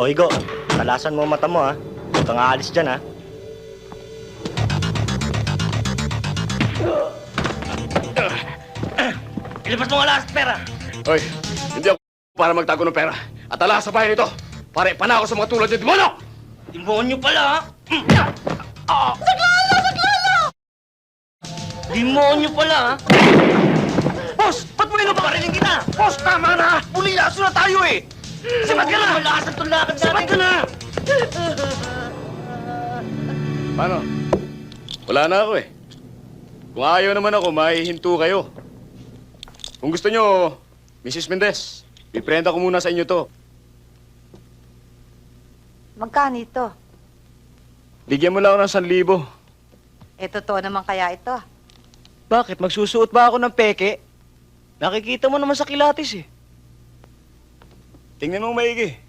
O, Igo, talasan mo mata mo, ha? Huwag kang aalis dyan, ha? Ilabas mo ang alas pera! Hoy, hindi ako para magtago ng pera. At ala sa bahay nito, pare panako sa mga tulad ng demonyo! Demonyo pala, ha? Ah! Saklala! Saklala! Demonyo pala, ha? Boss, ba't mo nilo Parinig kita! Boss, tama na! Pulilaso na tayo eh! Sibat ka na! Malakas ang tulakad natin! Sibat ka na! Paano? Wala na ako eh. Kung ayaw naman ako, mahihinto kayo. Kung gusto nyo, Mrs. Mendez, piprenda ko muna sa inyo to. Magkano ito? Bigyan mo lang ako ng 1,000. Eh, totoo naman kaya ito. Bakit? Magsusuot ba ako ng peke? Nakikita mo naman sa kilatis, eh. Tingnan mo maigi.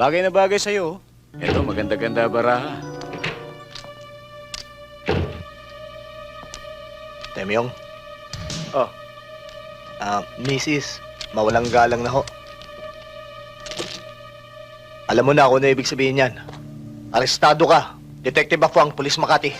Bagay na bagay sa'yo. Ito, maganda-ganda baraha. Temyong, Oh, ah, Mrs., mawalang galang na ho. Alam mo na kung ano ibig sabihin yan. Arestado ka. Detective Afuang, Pulis Makati.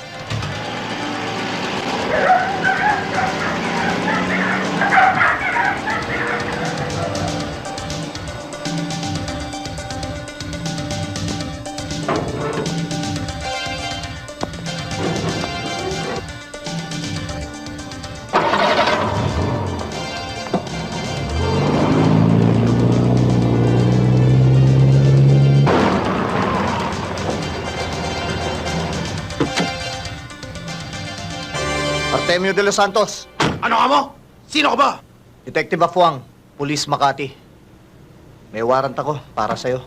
Artemio de los Santos, Ano ka mo? Sino ka ba? Detective Afuang, Pulis Makati. May warrant ako para sa'yo.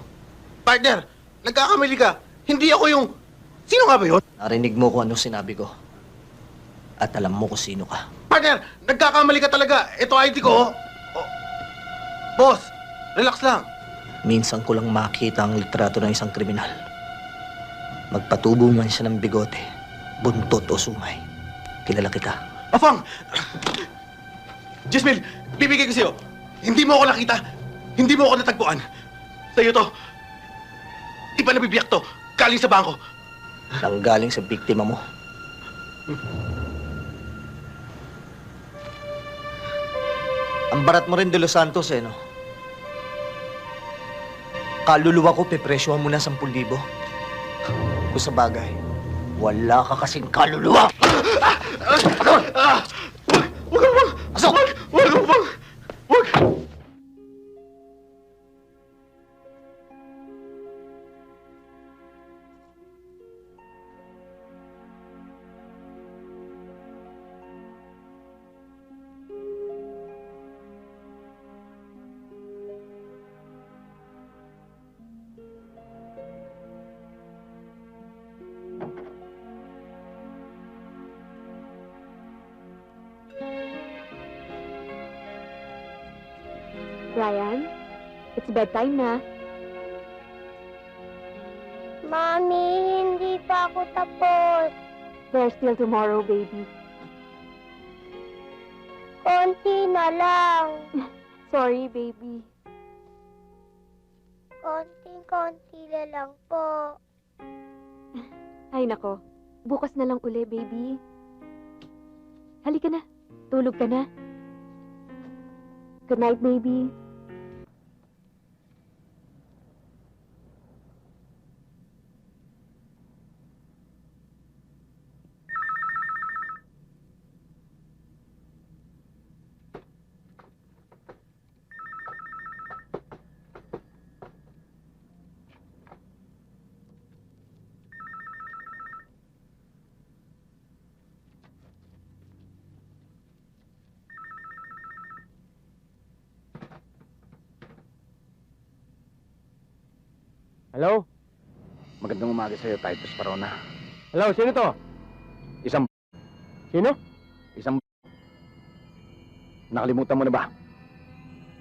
Partner, nagkakamali ka. Hindi ako yung... Sino nga ba yun? Narinig mo kung ano sinabi ko. At alam mo kung sino ka. Partner, nagkakamali ka talaga. Ito ID ko. oh. Oh. Boss, relax lang. Minsan ko lang makita ang litrato ng isang kriminal. Magpatubo man siya ng bigote, buntot o sumay. Kilala kita. Afang! Jasmine, bibigay ko sa'yo. Hindi mo ako nakita. Hindi mo ako natagpuan. Sa'yo to. Di nabibiyak to. Galing sa bangko. Nang galing sa biktima mo. Ang barat mo rin de Los Santos eh, no? Kaluluwa ko, pepresyohan mo na 10,000. Kung sa bagay, wala ka kasing kaluluwa! Ah! Wag! Wag! Wag! Ryan, it's bedtime na. Mami, hindi pa ako tapos. There's still tomorrow, baby. Konti na lang. Sorry, baby. Konting-konti na lang po. Ay, nako. Bukas na lang uli, baby. Halika na. Tulog ka na. Good night, baby. Hello? Magandang umaga sa'yo, Titus Parona. Hello, sino to? Isang... Sino? Isang... Nakalimutan mo na ba?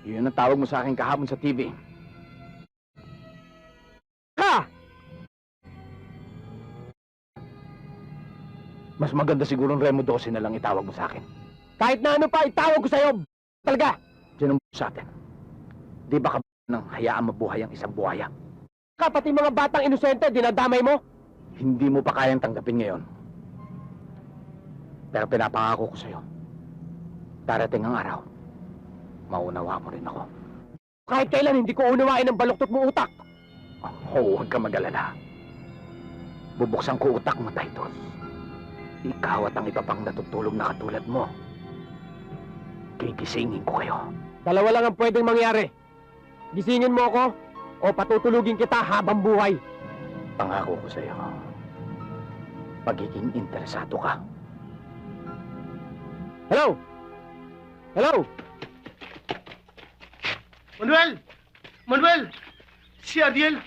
Yun ang tawag mo sa akin kahapon sa TV. Ka! Mas maganda siguro ng Remo 12 na lang itawag mo sa akin. Kahit na ano pa, itawag ko sa'yo! Talaga! Sino sa atin? Di ba ka nang hayaan mabuhay ang isang buhaya. Kapati mga batang inosente, dinadamay mo? Hindi mo pa kayang tanggapin ngayon. Pero pinapangako ko sa'yo, darating ang araw, maunawa mo rin ako. Kahit kailan hindi ko unawain ang baluktot mo utak. Oh, huwag ka mag-alala. Bubuksan ko utak mo, Titus. Ikaw at ang iba pang natutulog na katulad mo. Gigisingin ko kayo. Dalawa lang ang pwedeng mangyari. Gisingin mo ako o patutulugin kita habang buhay. Pangako ko sa'yo, magiging interesado ka. Hello? Hello? Manuel! Manuel! Si Ariel!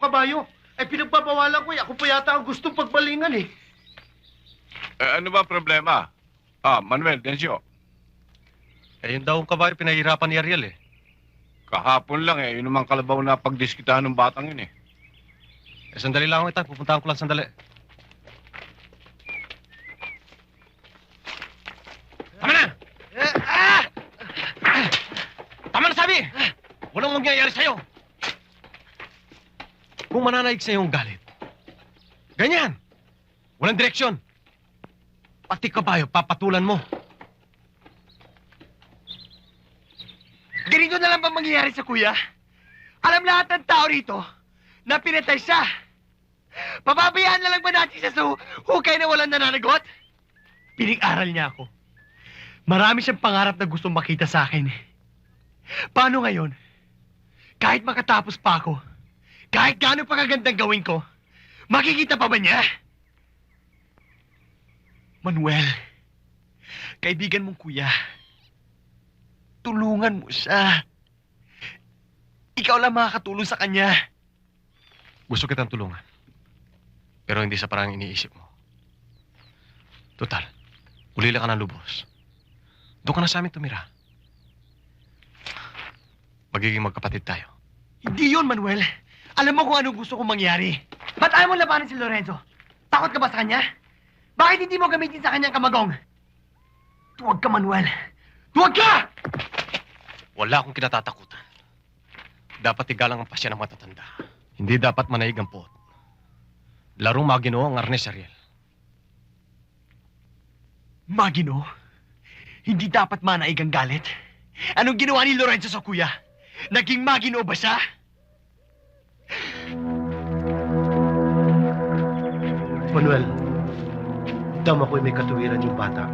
Kabayo! Eh, pinagpapawalan ko eh. Ako pa yata ang gustong pagbalingan eh. Eh, ano ba problema? Ah, Manuel, Dencio. Eh, yun daw ang kabayo pinahirapan ni Ariel eh. Kahapon lang eh, yun naman kalabaw na pagdiskitahan ng batang yun eh. Eh, sandali lang ako ito. Pupuntahan ko lang sandali. Tama na! Tama na sabi! Walang mangyayari sa'yo. Kung mananaig sa'yo ang galit, ganyan. Walang direksyon. Pati kabayo, papatulan mo. Na lang ba mangyayari sa kuya? Alam lahat ng tao rito na pinatay siya. Pababayaan na lang ba natin siya sa hu- hukay na walang nananagot? Pinag-aral niya ako. Marami siyang pangarap na gustong makita sa akin. Paano ngayon? Kahit makatapos pa ako, kahit gaano pa kagandang gawin ko, makikita pa ba niya? Manuel, kaibigan mong kuya, tulungan mo siya. Ikaw lang makakatulong sa kanya. Gusto kitang tulungan. Pero hindi sa parang iniisip mo. Total, ulila ka ng lubos. Doon ka na sa amin tumira. Magiging magkapatid tayo. Hindi yun, Manuel. Alam mo kung anong gusto kong mangyari. Ba't ayaw mo labanan si Lorenzo? Takot ka ba sa kanya? Bakit hindi mo gamitin sa kanyang kamagong? Tuwag ka, Manuel. Tuwag ka! Wala akong kinatatakutan. Dapat igalang ang pasya ng matatanda. Hindi dapat manaig ang puot. Larong maginoo ang arnes, Ariel. Magino, hindi dapat manaig ang galit. Anong ginawa ni Lorenzo sa kuya? Naging magino ba siya? Manuel, tama ko may katuwiran yung bata.